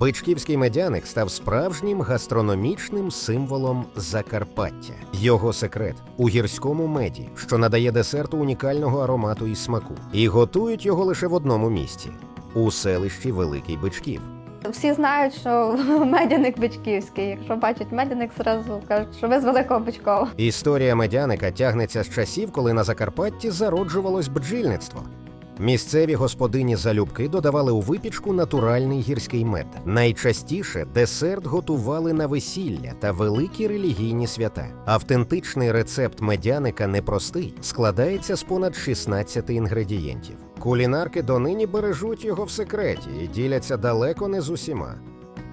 Бичківський медяник став справжнім гастрономічним символом Закарпаття. Його секрет у гірському меді, що надає десерту унікального аромату і смаку. І готують його лише в одному місці у селищі Великий Бичків. Всі знають, що медяник Бичківський. Якщо бачать медяник, зразу кажуть, що ви з Великого Бичкова. Історія медяника тягнеться з часів, коли на Закарпатті зароджувалось бджільництво. Місцеві господині залюбки додавали у випічку натуральний гірський мед. Найчастіше десерт готували на весілля та великі релігійні свята. Автентичний рецепт медяника непростий, складається з понад 16 інгредієнтів. Кулінарки донині бережуть його в секреті і діляться далеко не з усіма.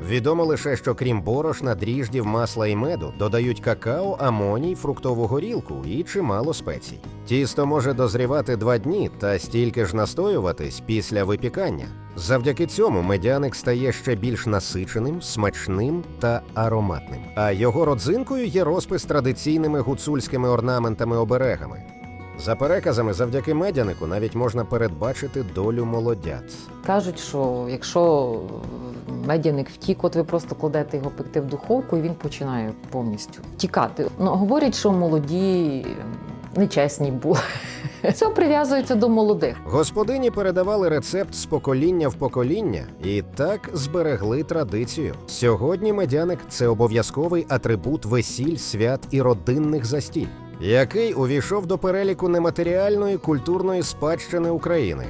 Відомо лише, що крім борошна, дріждів, масла і меду, додають какао, амоній, фруктову горілку і чимало спецій. Тісто може дозрівати два дні та стільки ж настоюватись після випікання. Завдяки цьому медяник стає ще більш насиченим, смачним та ароматним. А його родзинкою є розпис традиційними гуцульськими орнаментами-оберегами. За переказами, завдяки медянику навіть можна передбачити долю молодят. Кажуть, що якщо медяник втік, от ви просто кладете його пекти в духовку, і він починає повністю втікати. Ну говорять, що молоді нечесні були. Це прив'язується до молодих. Господині передавали рецепт з покоління в покоління і так зберегли традицію. Сьогодні медяник це обов'язковий атрибут весіль, свят і родинних застіль, який увійшов до переліку нематеріальної культурної спадщини України.